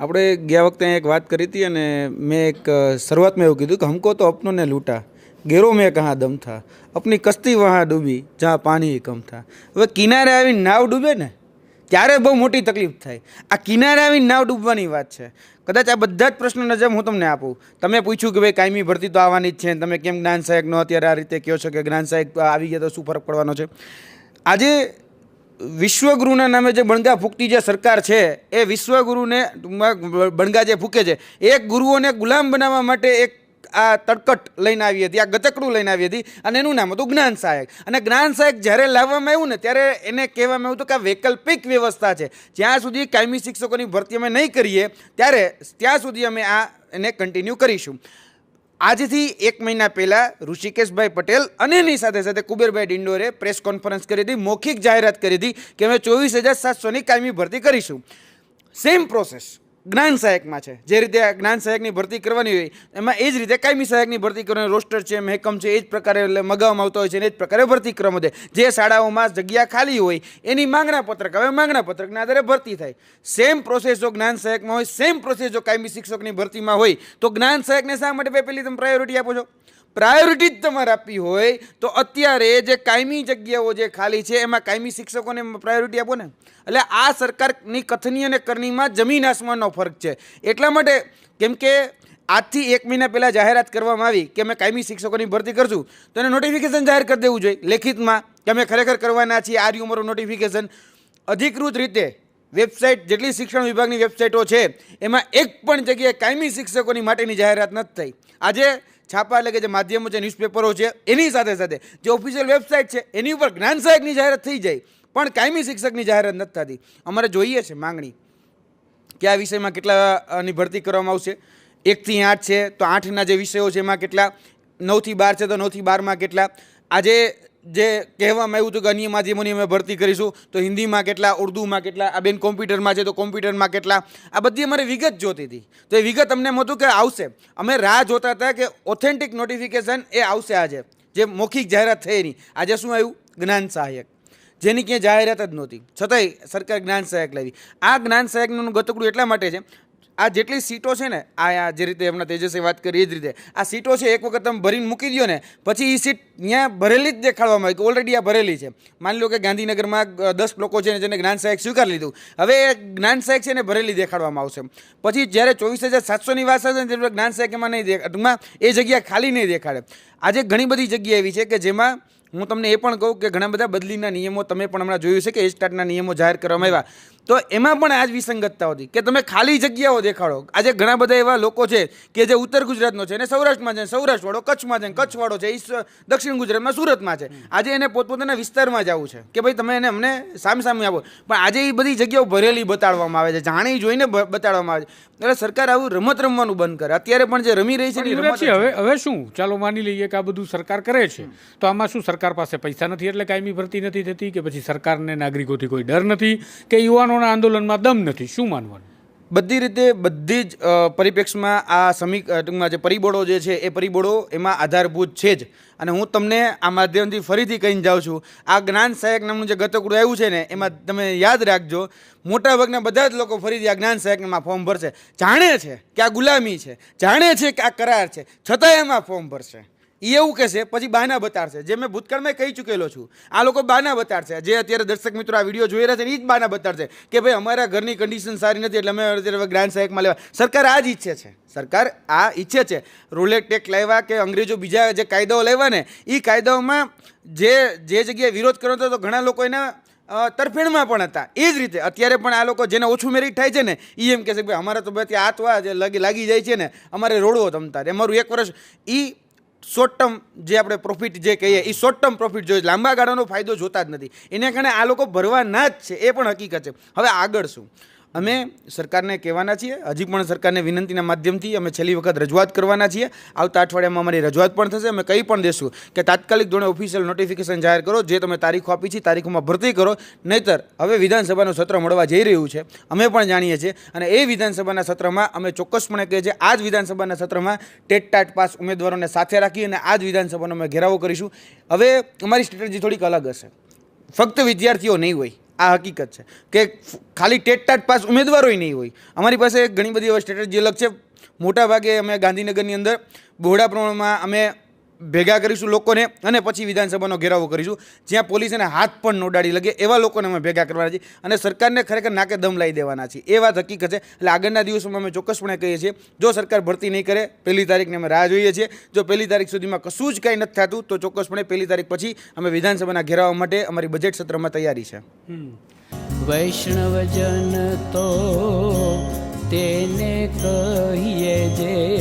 આપણે ગયા વખતે એક વાત કરી હતી અને મેં એક શરૂઆતમાં એવું કીધું કે હમકો તો અપનો ને લૂંટા. ગેરો મેં કહા દમ થા. અપની કસ્તી વહાં ડૂબી જ્યાં પાણી કમ થા. હવે કિનારે આવીને નાવ ડૂબે ને, ત્યારે બહુ મોટી તકલીફ થાય. આ કિનારે આવીને નાવ ડૂબવાની વાત છે. કદાચ આ બધા જ પ્રશ્નોના જેમ હું તમને આપું. તમે પૂછ્યું કે ભાઈ કાયમી ભરતી તો આવવાની જ છે તમે કેમ જ્ઞાન સહાયકનો અત્યારે આ રીતે કહો છો કે જ્ઞાન સહાયક આવી ગયા તો શું ફરક પડવાનો છે? આજે વિશ્વગુરુના નામે જે બણગા ફૂંકતી જે સરકાર છે, એ વિશ્વગુરુને ટૂંકમાં બણગા જે ફૂંકે છે, એક ગુરુઓને ગુલામ બનાવવા માટે એક આ તડકટ લઈને આવી હતી, આ ગતકડું લઈને આવી હતી અને એનું નામ હતું જ્ઞાન સહાયક. અને જ્ઞાન સહાયક જ્યારે લાવવામાં આવ્યું ને, ત્યારે એને કહેવામાં આવ્યું હતું કે આ વૈકલ્પિક વ્યવસ્થા છે. જ્યાં સુધી કાયમી શિક્ષકોની ભરતી અમે નહીં કરીએ, ત્યારે ત્યાં સુધી અમે આ એને કન્ટિન્યુ કરીશું. આજથી એક મહિના પહેલાં ઋષિકેશભાઈ પટેલ અને એની સાથે સાથે કુબેરભાઈ ડિંડોરે પ્રેસ કોન્ફરન્સ કરી હતી, મૌખિક જાહેરાત કરી હતી કે અમે ચોવીસ હજાર સાતસોની કાયમી ભરતી કરીશું. સેમ પ્રોસેસ જ્ઞાન સહાયકમાં છે. જે રીતે જ્ઞાન સહાયકની ભરતી કરવાની હોય, એમાં એ જ રીતે કાયમી સહાયકની ભરતી કરવાની, રોસ્ટર છે, મહેકમ છે, એ જ પ્રકારે એટલે મગાવવામાં આવતો હોય છે એ જ પ્રકારે ભરતી કરવામાં આવે જે શાળાઓમાં જગ્યા ખાલી હોય, એની માંગણા પત્રક, હવે માંગણા પત્રકના આધારે ભરતી થાય. સેમ પ્રોસેસ જો જ્ઞાન સહાયકમાં હોય, સેમ પ્રોસેસ જો કાયમી શિક્ષકની ભરતીમાં હોય, તો જ્ઞાન સહાયકને શા માટે પહેલી તમે પ્રાયોરિટી આપો છો? પ્રાયોરિટી જ તમારે આપવી હોય તો અત્યારે જે કાયમી જગ્યાઓ જે ખાલી છે, એમાં કાયમી શિક્ષકોને પ્રાયોરિટી આપો ને. એટલે આ સરકારની કથની અને કરણીમાં જમીન આસમાનનો ફરક છે. એટલા માટે કેમ કે આજથી એક મહિના પહેલાં જાહેરાત કરવામાં આવી કે અમે કાયમી શિક્ષકોની ભરતી કરશું, તો એને નોટિફિકેશન જાહેર કરી દેવું જોઈએ. લેખિતમાં કે અમે ખરેખર કરવાના છીએ, આ અમારું નોટિફિકેશન અધિકૃત રીતે વેબસાઇટ જેટલી શિક્ષણ વિભાગની વેબસાઇટો છે, એમાં એક પણ જગ્યાએ કાયમી શિક્ષકોની માટેની જાહેરાત નથી થઈ. આજે છાપા એટલે કે જે માધ્યમો છે ન્યૂઝપેપરો છે, એની સાથે સાથે જે ઓફિશિયલ વેબસાઇટ છે, એની ઉપર જ્ઞાન સહાયકની જાહેરાત થઈ જાય, પણ કાયમી શિક્ષકની જાહેરાત નથી થતી. અમારે જોઈએ છે માંગણી કે આ વિષયમાં કેટલાની ભરતી કરવામાં આવશે. એકથી આઠ છે, તો આઠના જે વિષયો છે એમાં કેટલા? નવથી બાર છે, તો નવથી બારમાં કેટલા? આજે જે કહેવામાં આવ્યું હતું કે અન્ય માધ્યમોની અમે ભરતી કરીશું, તો હિન્દીમાં કેટલા, ઉર્દુમાં કેટલા, આ બેન કોમ્પ્યુટરમાં છે તો કોમ્પ્યુટરમાં કેટલા, આ બધી અમારે વિગત જોતી હતી. તો એ વિગત અમને એમ હતું કે આવશે. અમે રાહ જોતા હતા કે ઓથેન્ટિક નોટિફિકેશન એ આવશે આજે. જે મૌખિક જાહેરાત થઈ એની. આજે શું આવ્યું? જ્ઞાન સહાયક. જેની ક્યાંય જાહેરાત જ નહોતી. છતાંય સરકાર જ્ઞાન સહાયક લાવી. આ જ્ઞાન સહાયકનું ગતકડું એટલા માટે છે આ જેટલી સીટો છે ને, આ જે રીતે એમના તેજસે વાત કરી, એ જ રીતે. આ સીટો છે, એક વખત તમે ભરીને મૂકી દો ને, પછી એ સીટ ત્યાં ભરેલી જ દેખાડવામાં આવી, કે ઓલરેડી આ ભરેલી છે. માની લો કે ગાંધીનગરમાં દસ લોકો છે જેને જ્ઞાન સહાયક સ્વીકારી લીધું. હવે એ જ્ઞાન સહાયક છે ને, ભરેલી દેખાડવામાં આવશે. પછી જ્યારે ચોવીસ હજાર સાતસોની વાત થશે ત્યારે જ્ઞાન સહાયક નહીં દેખાડમાં એ જગ્યા ખાલી નહીં દેખાડે. આજે ઘણી બધી જગ્યા એવી છે કે જેમાં હું તમને એ પણ કહું કે ઘણા બધા બદલીના નિયમો તમે પણ હમણાં જોયું છે કે એજ સ્ટાર્ટના નિયમો જાહેર કરવામાં આવ્યા. તો એમાં પણ આ જ વિસંગતતા હતી કે તમે ખાલી જગ્યાઓ દેખાડો. આજે ઘણા બધા એવા લોકો છે કે જે ઉત્તર ગુજરાતનો છે અને સૌરાષ્ટ્રમાં છે સૌરાષ્ટ્રવાળો કચ્છમાં છે કચ્છવાળો છે ઈ દક્ષિણ ગુજરાતમાં સુરતમાં છે. આજે એને પોતપોતાના વિસ્તારમાં જવું છે કે ભાઈ તમે એને અમને સામે સામે આપો. પણ આજે એ બધી જગ્યાઓ ભરેલી બતાડવામાં આવે છે જાણી જોઈને બતાડવામાં આવે છે. એટલે સરકાર આવું રમત રમવાનું બંધ કરે. અત્યારે પણ જે રમી રહી છે એ રમત હવે હવે શું? ચાલો માની લઈએ કે આ બધું સરકાર કરે છે. તો આમાં શું સરકાર પાસે પૈસા નથી? એટલે કાયમી ભરતી નથી થતી કે પછી સરકારને નાગરિકોથી કોઈ ડર નથી? કે યુવાનોના આંદોલનમાં દમ નથી. શું માનવાનું? બધી રીતે બધી જ પરિપ્રેક્ષમાં આ સમી ટૂંકમાં જે પરિબળો જે છે એ પરિબળો એમાં આધારભૂત છે જ. અને હું તમને આ માધ્યમથી ફરીથી કહીને જાઉં છું, આ જ્ઞાન સહાયક નામનું જે ગતકડું આવ્યું છે ને, એમાં તમે યાદ રાખજો મોટાભાગના બધા જ લોકો ફરીથી આ જ્ઞાન સહાયકમાં ફોર્મ ભરશે. જાણે છે કે આ ગુલામી છે, જાણે છે કે આ કરાર છે છતાં એમાં ફોર્મ ભરશે. એ એવું કહેશે પછી બહાના બતાડશે. જે મેં ભૂતકાળમાં કહી ચૂકેલો છું. આ લોકો બહાના બતાડશે. જે અત્યારે દર્શક મિત્રો આ વીડિયો જોઈ રહ્યા છે એ જ બહાના બતાડશે કે ભાઈ અમારા ઘરની કન્ડિશન સારી નથી એટલે અમે અત્યારે ગ્રાન્ડ સહાયકમાં લેવા. સરકાર આ જ ઈચ્છે છે. સરકાર આ ઈચ્છે છે. રૂલેટ ટેક લાવ્યા કે અંગ્રેજો બીજા જે કાયદાઓ લાવ્યા ને એ કાયદાઓમાં જે જે જગ્યાએ વિરોધ કર્યો હતો તો ઘણા લોકો એના તરફેણમાં પણ હતા. એ જ રીતે અત્યારે પણ આ લોકો જેને ઓછું મેરિટ થાય છે ને એ એમ કહે છે કે ભાઈ અમારા તો ત્યાં હાથવા જે લાગી લાગી જાય છે ને. અમારે રોડવો તમતા અમારું એક વર્ષ એ શોર્ટ ટર્મ જે આપણે પ્રોફિટ જે કહીએ એ શોર્ટ ટર્મ પ્રોફિટ જોઈએ. લાંબા ગાળાનો ફાયદો જોતા જ નથી. એને કારણે આ લોકો ભરવાના જ છે. એ પણ હકીકત છે. હવે આગળ શું? અમે સરકારને કહેવાના છીએ, હજી પણ સરકારને વિનંતીના માધ્યમથી અમે છેલ્લી વખત રજૂઆત કરવાના છીએ. આવતા અઠવાડિયામાં અમારી રજૂઆત પણ થશે. અમે કંઈ પણ દેશું કે તાત્કાલિક ધોરણે ઓફિશિયલ નોટિફિકેશન જાહેર કરો. જે તમે તારીખો આપી છે, તારીખોમાં ભરતી કરો. નહીતર હવે વિધાનસભાનું સત્ર મળવા જઈ રહ્યું છે. અમે પણ જાણીએ છીએ અને એ વિધાનસભાના સત્રમાં અમે ચોક્કસપણે કહીએ છીએ આ જ વિધાનસભાના સત્રમાં ટેટ ટાટ પાસ ઉમેદવારોને સાથે રાખી અને આ જ વિધાનસભાનો અમે ઘેરાવો કરીશું. હવે અમારી સ્ટ્રેટેજી થોડીક અલગ હશે. ફક્ત વિદ્યાર્થીઓ નહીં હોય. આ હકીકત છે. કે ખાલી ટેટ ટાટ પાસ ઉમેદવારોય નહીં હોય. અમારી પાસે ઘણી બધી એવા જે અલગ છે. મોટા ભાગે અમે ગાંધીનગરની અંદર બહોળા પ્રમાણમાં અમે ભેગા કરીશું લોકોને અને પછી વિધાનસભાનો ઘેરાવો કરીશું. જ્યાં પોલીસને હાથ પણ નોડાડી લગે એવા લોકોને અમે ભેગા કરવાના છીએ અને સરકારને ખરેખર નાકે દમ લાવી દેવાના છીએ. એ વાત હકીકત છે. એટલે આગળના દિવસોમાં અમે ચોક્કસપણે કહીએ છીએ, જો સરકાર ભરતી નહીં કરે, પહેલી તારીખને અમે રાહ જોઈએ છીએ. જો પહેલી તારીખ સુધીમાં કશું જ કાંઈ નથી થતું, તો ચોક્કસપણે પહેલી તારીખ પછી અમે વિધાનસભાના ઘેરાવા માટે અમારી બજેટ સત્રમાં તૈયારી છે. વૈષ્ણવજન તો તેને કહીએ જે